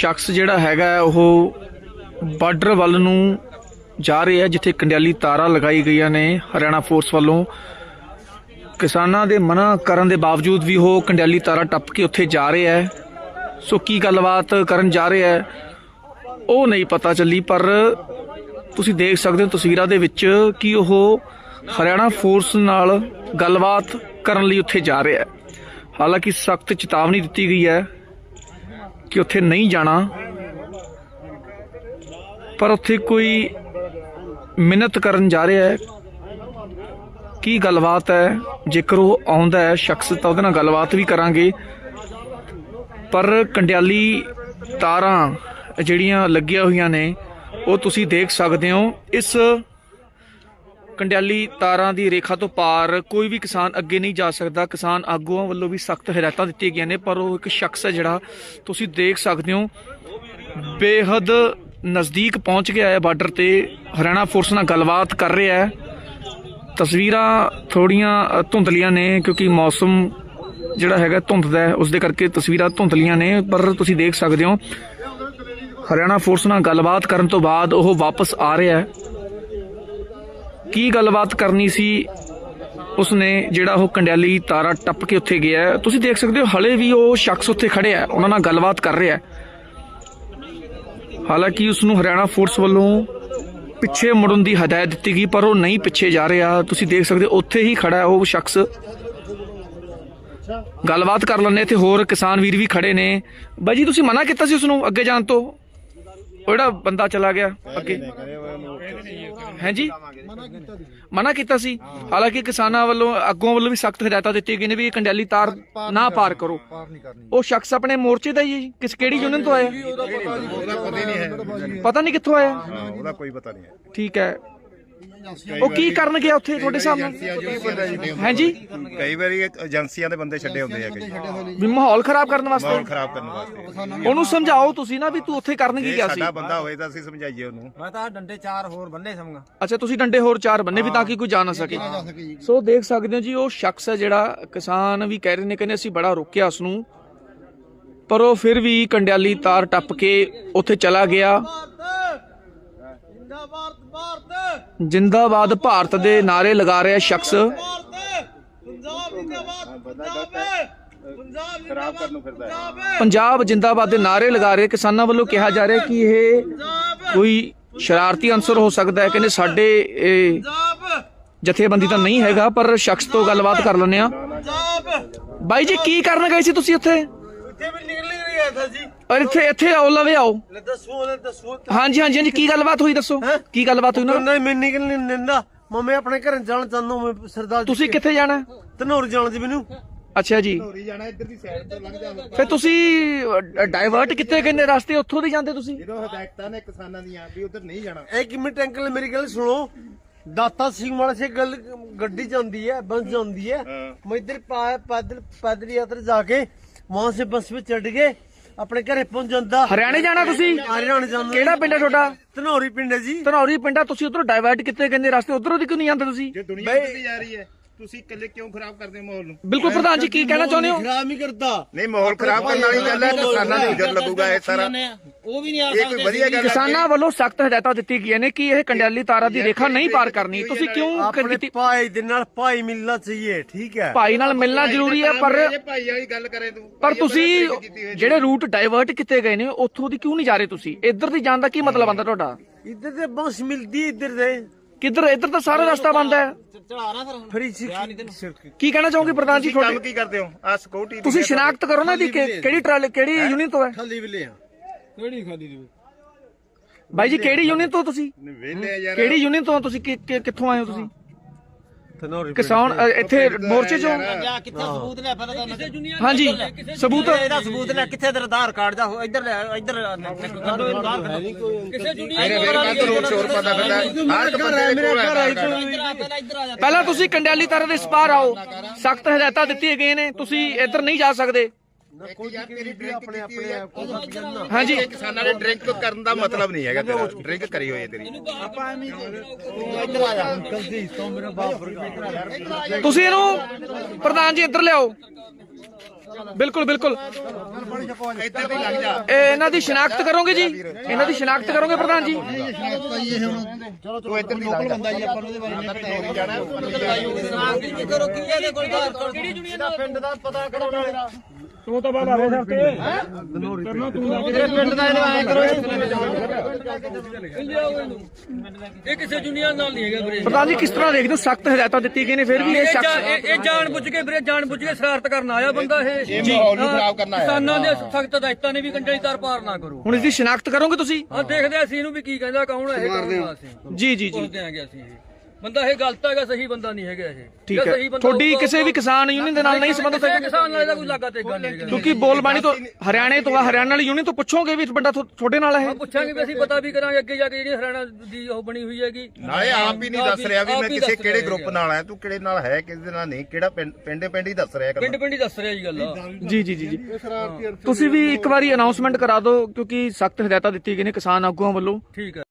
ਸ਼ਖਸ ਜਿਹੜਾ ਹੈਗਾ ਉਹ ਬਾਰਡਰ ਵੱਲ ਨੂੰ ਜਾ ਰਿਹਾ ਜਿੱਥੇ ਕੰਡਿਆਲੀ ਤਾਰਾਂ ਲਗਾਈ ਗਈਆਂ ਨੇ ਹਰਿਆਣਾ ਫੋਰਸ ਵੱਲੋਂ। ਕਿਸਾਨਾਂ ਦੇ ਮਨਾ ਕਰਨ ਦੇ ਬਾਵਜੂਦ ਵੀ ਉਹ ਕੰਡਿਆਲੀ ਤਾਰਾਂ ਟੱਪ ਕੇ ਉੱਥੇ ਜਾ ਰਿਹਾ ਹੈ ਸੋ ਕੀ ਗੱਲਬਾਤ ਕਰਨ ਜਾ ਰਿਹਾ ਹੈ ਉਹ ਨਹੀਂ ਪਤਾ ਚੱਲੀ, ਪਰ ਤੁਸੀਂ ਦੇਖ ਸਕਦੇ ਹੋ ਤਸਵੀਰਾਂ ਦੇ ਵਿੱਚ ਕਿ ਉਹ ਹਰਿਆਣਾ ਫੋਰਸ ਨਾਲ ਗੱਲਬਾਤ ਕਰਨ ਲਈ ਉੱਥੇ ਜਾ ਰਿਹਾ ਹੈ ਹਾਲਾਂਕਿ ਸਖਤ ਚੇਤਾਵਨੀ ਦਿੱਤੀ ਗਈ ਹੈ ਕਿ ਉੱਥੇ ਨਹੀਂ ਜਾਣਾ। ਪਰ ਉੱਥੇ ਕੋਈ ਮਿਹਨਤ ਕਰਨ ਜਾ ਰਿਹਾ ਹੈ। ਕੀ ਗੱਲਬਾਤ ਹੈ? ਜੇਕਰ ਉਹ ਆਉਂਦਾ ਹੈ ਸ਼ਖਸ, ਤਾਂ ਉਹਦੇ ਨਾਲ ਗੱਲਬਾਤ ਵੀ ਕਰਾਂਗੇ। ਪਰ ਕੰਡਿਆਲੀ ਤਾਰਾਂ ਜਿਹੜੀਆਂ ਲੱਗੀਆਂ ਹੋਈਆਂ ਨੇ, ਉਹ ਤੁਸੀਂ ਦੇਖ ਸਕਦੇ ਹੋ। ਇਸ ਕੰਡਿਆਲੀ ਤਾਰਾਂ ਦੀ ਰੇਖਾ ਤੋਂ ਪਾਰ ਕੋਈ ਵੀ ਕਿਸਾਨ ਅੱਗੇ ਨਹੀਂ ਜਾ ਸਕਦਾ। ਕਿਸਾਨ ਆਗੂਆਂ ਵੱਲੋਂ ਵੀ ਸਖਤ ਹਦਾਇਤਾਂ ਦਿੱਤੀਆਂ ਗਈਆਂ ਨੇ, ਪਰ ਉਹ ਇੱਕ ਸ਼ਖਸ ਹੈ ਜਿਹੜਾ ਤੁਸੀਂ ਦੇਖ ਸਕਦੇ ਹੋ। ਬੇਹੱਦ ਨਜ਼ਦੀਕ ਪਹੁੰਚ ਗਿਆ ਹੈ ਬਾਰਡਰ ਤੇ, ਹਰਿਆਣਾ ਫੋਰਸ ਨਾਲ ਗੱਲਬਾਤ ਕਰ ਰਿਹਾ ਹੈ। ਤਸਵੀਰਾਂ ਥੋੜੀਆਂ ਧੁੰਦਲੀਆਂ ਨੇ, ਕਿਉਂਕਿ ਮੌਸਮ ਜਿਹੜਾ ਹੈਗਾ ਧੁੰਦ ਦਾ ਹੈ ਉਸ ਦੇ ਕਰਕੇ ਤਸਵੀਰਾਂ ਧੁੰਦਲੀਆਂ ਨੇ, ਪਰ ਤੁਸੀਂ ਦੇਖ ਸਕਦੇ ਹੋ। ਹਰਿਆਣਾ ਫੋਰਸ ਨਾਲ ਗੱਲਬਾਤ ਕਰਨ ਤੋਂ ਬਾਅਦ ਉਹ ਵਾਪਸ ਆ ਰਿਹਾ ਹੈ। ਕੀ ਗੱਲਬਾਤ ਕਰਨੀ ਸੀ? ਉਸਨੇ ਜਿਹੜਾ ਉਹ ਕੰਡਿਆਲੀ ਤਾਰਾ ਟੱਪ ਕੇ ਉੱਥੇ ਗਿਆ ਤੁਸੀਂ ਦੇਖ ਸਕਦੇ ਹੋ, ਹਲੇ ਵੀ ਉਹ ਸ਼ਖਸ ਉੱਥੇ ਖੜਿਆ ਉਹਨਾਂ ਨਾਲ ਗੱਲਬਾਤ ਕਰ ਰਿਹਾ ਹਾਲਾਂਕਿ ਉਸ ਨੂੰ ਹਰਿਆਣਾ ਫੋਰਸ ਵੱਲੋਂ ਪਿੱਛੇ ਮੁੜਨ ਦੀ ਹਦਾਇਤ ਦਿੱਤੀ ਗਈ, ਪਰ ਉਹ ਨਹੀਂ ਪਿੱਛੇ ਜਾ ਰਿਹਾ। ਤੁਸੀਂ ਦੇਖ ਸਕਦੇ ਹੋ, ਉੱਥੇ ਹੀ ਖੜਾ ਉਹ ਸ਼ਖਸ। ਗੱਲਬਾਤ ਕਰ ਲੈਣੇ ਤੇ ਹੋਰ ਕਿਸਾਨ ਵੀਰ ਵੀ ਖੜੇ ਨੇ। ਬਾਈ ਜੀ, ਤੁਸੀਂ ਮਨਾ ਕੀਤਾ ਸੀ ਉਸ ਨੂੰ ਅੱਗੇ ਜਾਣ ਤੋਂ? ਉਹ ਜਿਹੜਾ ਬੰਦਾ ਚਲਾ ਗਿਆ ਅੱਗੇ। ਹਾਂਜੀ ਮਨਾ ਕੀਤਾ ਸੀ। ਹਾਲਾਂਕਿ ਕਿਸਾਨਾਂ ਵੱਲੋਂ ਅੱਗੋਂ ਵੱਲੋਂ ਵੀ ਸਖਤ ਹਦਾਇਤਾਂ ਦਿੱਤੀਆਂ ਗਈਆਂ ਨੇ ਵੀ ਇਹ ਕੰਡਿਆਲੀ ਤਾਰ ਨਾ ਪਾਰ ਕਰੋ। ਉਹ ਸ਼ਖਸ ਆਪਣੇ ਮੋਰਚੇ ਦਾ ਹੀ ਹੈ ਜੀ। ਕਿਸ ਕਿਹੜੀ ਯੂਨੀਅਨ ਤੋਂ ਆਇਆ? ਪਤਾ ਨਹੀਂ ਕਿੱਥੋਂ ਆਇਆ? ਉਹਦਾ ਕੋਈ ਪਤਾ ਨਹੀਂ ਹੈ। ਠੀਕ ਹੈ। ਉਹ ਕੀ ਕਰਨ ਗਿਆ ਉੱਥੇ ਤੁਹਾਡੇ ਸਾਹਮਣੇ? ਹਾਂਜੀ ਕਈ ਵਾਰੀ ਇਹ ਏਜੰਸੀਆਂ ਦੇ ਬੰਦੇ ਛੱਡੇ ਹੁੰਦੇ ਹੈਗੇ ਵੀ ਮਾਹੌਲ ਖਰਾਬ ਕਰਨ ਮਾਹੌਲ ਵਾਸਤੇ ਖਰਾਬ ਕਰਨ ਵਾਸਤੇ। ਉਹਨੂੰ ਸਮਝਾਓ ਤੁਸੀਂ ਨਾ ਵੀ ਤੂੰ ਉੱਥੇ ਕਰਨ ਕੀ ਜੇ ਗਿਆ ਸੀ? ਸਾਡਾ ਬੰਦਾ ਹੋਏ ਤਾਂ ਅਸੀਂ ਸਮਝਾਈਏ ਉਹਨੂੰ। ਮੈਂ ਤਾਂ ਡੰਡੇ ਚਾਰ ਹੋਰ ਬੰਨੇ ਸਮਗਾ ਅੱਛਾ ਤੁਸੀਂ ਡੰਡੇ ਹੋਰ ਚਾਰ ਬੰਨੇ ਵੀ ਤਾਂ ਕਿ ਕੋਈ ਜਾ ਨਾ ਸਕੇ। ਸੋ ਦੇਖ ਸਕਦੇ ਹੋ ਜੀ ਉਹ ਸ਼ਖਸ ਹੈ ਜਿਹੜਾ ਕਿਸਾਨ ਵੀ ਕਹਿ ਰਹੇ ਨੇ ਕਹਿੰਦੇ ਅਸੀਂ ਬੜਾ ਰੋਕਿਆ ਉਸ ਨੂੰ ਪਰ ਉਹ ਫਿਰ ਵੀ ਕੰਡਿਆਲੀ ਤਾਰ ਟੱਪ ਕੇ ਉੱਥੇ ਚਲਾ ਗਿਆ। ਜਿੰਦਾਬਾਦ ਭਾਰਤ ਦੇ ਨਾਰੇ ਲਗਾ ਰਿਹਾ ਸ਼ਖਸ। ਪੰਜਾਬ ਜਿੰਦਾਬਾਦ ਦੇ ਨਾਰੇ ਲਗਾ ਰਹੇ ਕਿਸਾਨਾਂ ਵੱਲੋਂ ਕਿਹਾ ਜਾ ਰਿਹਾ ਕਿ ਇਹ ਕੋਈ ਸ਼ਰਾਰਤੀ ਅੰਸਰ ਹੋ ਸਕਦਾ ਹੈ। ਕਹਿੰਦੇ ਸਾਡੇ ਜਥੇਬੰਦੀ ਤਾਂ ਨਹੀਂ ਹੈਗਾ, ਪਰ ਸ਼ਖਸ ਤੋਂ ਗੱਲਬਾਤ ਕਰ ਲੈਂਦੇ ਆ ਬਾਈ ਜੀ, ਕੀ ਕਰਨ ਗਏ ਸੀ ਤੁਸੀਂ ਉੱਥੇ? ਸੀ ਔਰ ਇੱਥੇ ਇੱਥੇ ਆਓ ਲਵੇ ਆਓ। ਲੈ ਦੱਸੋ ਉਹਨੇ ਦੱਸੋ। ਹਾਂਜੀ ਹਾਂਜੀ ਹਾਂਜੀ ਕੀ ਗੱਲਬਾਤ ਹੋਈ ਦੱਸੋ? ਕੀ ਗੱਲਬਾਤ ਹੋਈ ਨਾ? ਨਹੀਂ ਮੈਨੂੰ ਨਹੀਂ ਦਿੰਦਾ ਮੰਮੀ ਆਪਣੇ ਘਰ ਜਾਣ ਚਾਹੁੰਦਾ ਮੈਂ ਸਰਦਾਰ ਤੁਸੀਂ ਕਿੱਥੇ ਜਾਣਾ? ਤਨੌਰ ਜਾਣ ਜੀ ਮੈਨੂੰ। ਅੱਛਾ ਜੀ। ਧੋਰੀ ਜਾਣਾ ਇੱਧਰ ਦੀ ਸਾਈਡ ਤੋਂ ਲੰਘ ਜਾਵੇ ਫਿਰ ਤੁਸੀਂ ਡਾਈਵਰਟ ਕਿੱਥੇ ਕਿੰਨੇ ਰਸਤੇ ਉੱਥੋਂ ਦੀ ਜਾਂਦੇ ਤੁਸੀਂ? ਜਦੋਂ ਹਦਾਇਤਾਂ ਨੇ ਕਿਸਾਨਾਂ ਦੀਆਂ ਵੀ ਉਧਰ ਨਹੀਂ ਜਾਣਾ। ਇੱਕ ਮਿੰਟ ਅੰਕਲ ਮੇਰੀ ਗੱਲ ਸੁਣੋ। ਦਾਤਾ ਸਿੰਘ ਵਾਲਾ ਸੇ ਗੱਲ ਗੱਡੀ ਜਾਂਦੀ ਹੈ ਬੱਸ ਜਾਂਦੀ ਹੈ। ਮੈਂ ਇੱਧਰ ਪਾ- ਪੈਦਲ ਪੈਦਲ ਯਾਤਰਾ ਜਾ ਕੇ ਵਾਂ ਸੇ ਬੱਸ ਵਿੱਚ ਚੜ ਗਏ। ਆਪਣੇ ਘਰੇ ਪਹੁੰਚ ਜਾਂਦਾ। ਹਰਿਆਣੇ ਜਾਣਾ ਤੁਸੀਂ? ਹਰਿਆਣਾ ਜਾਣਾ। ਕਿਹੜਾ ਪਿੰਡ ਹੈ ਤੁਹਾਡਾ? ਧਨੌਰੀ ਪਿੰਡ ਹੈ ਜੀ। ਧਨੌਰੀ ਪਿੰਡਾ ਤੁਸੀਂ ਉਧਰੋਂ ਡਾਈਵਰਟ ਕਿੱਥੇ ਨੇ ਰਸਤੇ ਉਧਰੋਂ ਦੀ ਕਿਉਂ ਨਹੀਂ ਜਾਂਦੇ ਤੁਸੀਂ? ਜੇ ਦੁਨੀਆ ਦੀ ਜਾ ਰਹੀ ਹੈ। ਤੁਸੀਂ ਇਕੱਲੇ ਕਿਉਂ ਖਰਾਬ ਕਰਦੇ ਹੋ ਮਾਹੌਲ ਨੂੰ? ਬਿਲਕੁਲ ਪ੍ਰਧਾਨ ਜੀ ਕੀ ਕਹਿਣਾ ਚਾਹੁੰਦੇ ਹੋ? ਖਰਾਬ ਨਹੀਂ ਕਰਦਾ। ਨਹੀਂ ਮਾਹੌਲ ਖਰਾਬ ਕਰਨ ਵਾਲੀ ਗੱਲ ਹੈ ਕਿਸਾਨਾਂ ਨੂੰ ਉਜਰ ਲੱਗੂਗਾ ਇਹ ਸਾਰਾ। ਉਹ ਵੀ ਨਹੀਂ ਆ ਇਹ ਕੋਈ ਵਧੀਆ ਗੱਲ ਹੈ ਕਿਸਾਨਾਂ ਵੱਲੋਂ ਸਖਤ ਹਦਾਇਤਾਂ ਦਿੱਤੀਆਂ ਗਈਆਂ ਨੇ ਕਿ ਇਹ ਕੰਡਿਆਲੀ ਤਾਰਾਂ ਦੀ ਰੇਖਾ ਨਹੀਂ ਪਾਰ ਕਰਨੀ। ਤੁਸੀਂ ਕਿਉਂ ਕੀਤੀ ਭਾਈ ਦੇ ਨਾਲ ਭਾਈ ਮਿਲਣਾ ਚਾਹੀਏ ਠੀਕ ਹੈ? ਭਾਈ ਨਾਲ ਮਿਲਣਾ ਜ਼ਰੂਰੀ ਹੈ ਪਰ ਇਹ ਭਾਈ ਵਾਲੀ ਗੱਲ ਕਰੇ ਤੂੰ। ਪਰ ਤੁਸੀਂ ਜਿਹੜੇ ਰੂਟ ਡਾਈਵਰਟ ਕੀਤੇ ਗਏ ਨੇ ਉੱਥੋਂ ਦੀ ਕਿਉਂ ਨਹੀਂ ਜਾ ਰਹੇ ਤੁਸੀਂ? ਇੱਧਰ ਦੀ ਜਾਣ ਦਾ ਕੀ ਮਤਲਬ ਆਂਦਾ ਤੁਹਾਡਾ? ਇੱਧਰ ਤੇ ਬਸ ਮਿਲਦੀ ਇੱਧਰ ਦੇ ਕਿੱਧਰ ਇੱਧਰ ਤਾਂ ਸਾਰਾ ਰਸਤਾ ਬੰਦ ਹੈ। ਫਰੀ ਕੀ ਕਹਿਣਾ ਚਾਹੋਗੇ ਪ੍ਰਧਾਨ ਜੀ ਕੰਮ ਤੁਹਾਡੇ? ਕੀ ਕਰਦੇ ਹੋ? ਆ ਸਿਕਿਉਰਿਟੀ ਤੁਸੀਂ ਸ਼ਨਾਖਤ ਕਰੋ ਨਾ ਦੀ ਕਿਹੜੀ ਟਰਾਲੀ ਕਿਹੜੀ ਯੂਨੀਅਨ ਤੋਂ ਹੈ? ਖਾਲੀ ਵਿਲੇ ਆ। ਕਿਹੜੀ ਖਾਲੀ ਦੀ ਬਾਈ ਜੀ ਕਿਹੜੀ ਯੂਨੀਅਨ ਤੋਂ ਤੁਸੀਂ? ਵੇਲੇ ਯਾਰ। ਕਿਹੜੀ ਯੂਨੀਅਨ ਤੋਂ ਤੁਸੀਂ? ਕਿ- ਕਿ- ਕਿੱਥੋਂ ਆਏ ਹੋ ਤੁਸੀਂ? ਕਿਸਾਨ ਅ, ਇੱਥੇ ਮੋਰਚੇ ਚੋਂ ਕਿੱਥੇ ਸਬੂਤ ਲੈ ਪਹਿਲਾਂ ਤਾਂ ਹਾਂਜੀ। ਸਬੂਤ ਇਹਦਾ ਸਬੂਤ ਲੈ ਕਿੱਥੇ ਤੇਰਾ ਆਧਾਰ ਕਾਰਡ ਜਾ ਇੱਧਰ ਲੈ ਇੱਧਰ ਕੱਢੋ ਇਹਨੂੰ ਬਾਹਰ ਕਿਸੇ ਮੇਰੇ ਮੇਰੇ ਕੱਲ ਰੋਡ ਸ਼ੋਰ ਪਤਾ ਫਿਰਦਾ। ਹਰ ਇੱਕ ਬੰਦੇ ਦੇ ਕੋਲ ਹੈ ਪਹਿਲਾਂ ਤੁਸੀਂ ਕੰਡਿਆਲੀ ਤਾਰਾਂ ਦੇ ਸਪਾਰ ਆਓ ਸਖਤ ਹਦਾਇਤਾਂ ਦਿੱਤੀਆਂ ਗਈਆਂ ਨੇ। ਤੁਸੀਂ ਇੱਧਰ ਨਹੀਂ ਜਾ ਸਕਦੇ। ਆਪਣੇ ਆਪਣੇ ਹਾਂਜੀ। ਕਿਸਾਨਾਂ ਦੇ ਡਰਿੰਕ ਕਰਨ ਦਾ ਮਤਲਬ ਨਹੀਂ ਹੈਗਾ ਤੇਰਾ। ਡਰਿੰਕ ਕਰੀ ਹੋਈ ਹੈ ਤੇਰੀ। ਇੱਧਰ ਆ ਜਾ। ਅੰਕਲ ਜੀ ਤੋਂ ਮੇਰਾ ਬਾਪ ਵਰਗਾ ਤੁਸੀਂ ਇਹਨੂੰ ਪ੍ਰਧਾਨ ਜੀ ਇੱਧਰ ਲਿਆਓ। ਬਿਲਕੁਲ ਬਿਲਕੁਲ। ਇੱਧਰ ਦੀ ਲੱਗ ਜਾ। ਇਹ ਇਹਨਾਂ ਦੀ ਸ਼ਨਾਖਤ ਕਰੋਗੇ ਜੀ? ਇਹਨਾਂ ਦੀ ਸ਼ਨਾਖਤ ਕਰੋਗੇ ਪ੍ਰਧਾਨ ਜੀ? ਤੂੰ ਇੱਧਰ ਦੀ ਲੱਗ ਜਾ। ਬੰਦਾ ਜੀ ਆਪਾਂ ਨੂੰ ਉਹਦੇ ਬਾਰੇ ਜਾਣਾ। ਪਿੰਡ ਦਾ ਪਤਾ ਕਰਾਉਣਾ ਮੇਰਾ ਇਹ ਕਿਸੇ ਜੁਨੀਅਰ ਨਾਲ ਨਹੀਂ ਹੈਗਾ ਵੀਰੇ। ਪ੍ਰਧਾਨ ਜੀ ਕਿਸ ਤਰ੍ਹਾਂ ਦੇਖਦੇ ਹੋ ਸਖਤ ਹਦਾਇਤਾਂ ਦਿੱਤੀਆਂ ਗਈਆਂ ਨੇ ਫਿਰ ਵੀ ਇਹ ਸ਼ਖਸ ਇਹ ਜਾਣ ਬੁੱਝ ਕੇ ਵੀਰੇ ਜਾਣ ਬੁੱਝ ਕੇ ਸ਼ਰਾਰਤ ਕਰਨ ਆਇਆ ਬੰਦਾ ਇਹ। ਇਹ ਮਾਹੌਲ ਨੂੰ ਖਰਾਬ ਕਰਨਾ ਆਇਆ। ਕਿਸਾਨਾਂ ਦੇ ਸਖਤ ਹਦਾਇਤਾਂ ਨੇ ਵੀ ਕੰਡਲੀ ਤਾਰ ਪਾਰ ਨਾ ਕਰੋ। ਹੁਣ ਇਸ ਦੀ ਸ਼ਨਾਖਤ ਕਰੋਗੇ ਤੁਸੀਂ? ਹਾਂ ਦੇਖਦੇ ਅਸੀਂ ਇਹਨੂੰ ਵੀ ਕੀ ਕਹਿੰਦਾ ਕੌਣ ਹੈ ਇਹ ਕਰਨਾ ਜੀ ਜੀ ਜੀ। ਪੁੱਛਦੇ ਆਂਗੇ ਅਸੀਂ ਇਹ। ਬੰਦਾ ਇਹ ਗਲਤ ਹੈਗਾ ਸਹੀ ਬੰਦਾ ਨਹੀਂ ਹੈਗਾ ਇਹ। ਠੀਕ ਹੈ। ਸਹੀ ਬੰਦਾ ਤੁਹਾਡੀ ਕਿਸੇ ਵੀ ਕਿਸਾਨ ਯੂਨੀਅਨ ਦੇ ਨਾਲ ਨਹੀਂ ਸੰਬੰਧਿਤ ਹੈ ਕਿਸਾਨ ਨਾਲ ਇਹਦਾ ਕੋਈ ਲਾਗਾ ਤੇ ਗੱਲ ਨਹੀਂ ਕਿਉਂਕਿ ਬੋਲਬਾਣੀ ਤੋਂ ਹਰਿਆਣੇ ਤੋਂ ਹਰਿਆਣਾ ਵਾਲੀ ਯੂਨੀਅਨ ਤੋਂ ਪੁੱਛੋਗੇ ਵੀ ਬੰਦਾ ਤੁਹਾ- ਤੁਹਾਡੇ ਨਾਲ ਹੈ ਪੁੱਛਾਂਗੇ ਵੀ ਅਸੀਂ ਪਤਾ ਵੀ ਕਰਾਂਗੇ ਅੱਗੇ ਜਾ ਕੇ ਜਿਹੜੀ ਹਰਿਆਣਾ ਦੀ ਉਹ ਬਣੀ ਹੋਈ ਹੈਗੀ। ਨਾਲੇ ਆਪ ਹੀ ਨਹੀਂ ਦੱਸ ਰਿਹਾ ਵੀ ਮੈਂ ਕਿਸੇ ਕਿਹੜੇ ਗਰੁੱਪ ਨਾਲ ਆ ਤੂੰ ਕਿਹੜੇ ਨਾਲ ਹੈ ਕਿਸ ਦੇ ਨਾਲ ਨਹੀਂ ਕਿਹੜਾ ਪਿੰਡ ਪਿੰਡੇ ਪਿੰਡ ਦੱਸ ਰਿਹਾ ਪਿੰਡ ਕਰ ਪਿੰਡ ਹੀ ਦੱਸ ਰਿਹਾ ਜੀ ਗੱਲ। ਜੀ ਜੀ ਜੀ ਜੀ। ਤੁਸੀਂ ਵੀ ਇੱਕ ਵਾਰੀ ਅਨਾਉਂਸਮੈਂਟ ਕਰਾ ਦਿਓ ਕਿਉਂਕਿ ਸਖਤ ਹਦਾਇਤਾਂ ਦਿੱਤੀਆਂ ਗਈਆਂ ਨੇ ਕਿਸਾਨ ਆਗੂਆਂ ਵੱਲੋਂ। ਠੀਕ ਹੈ।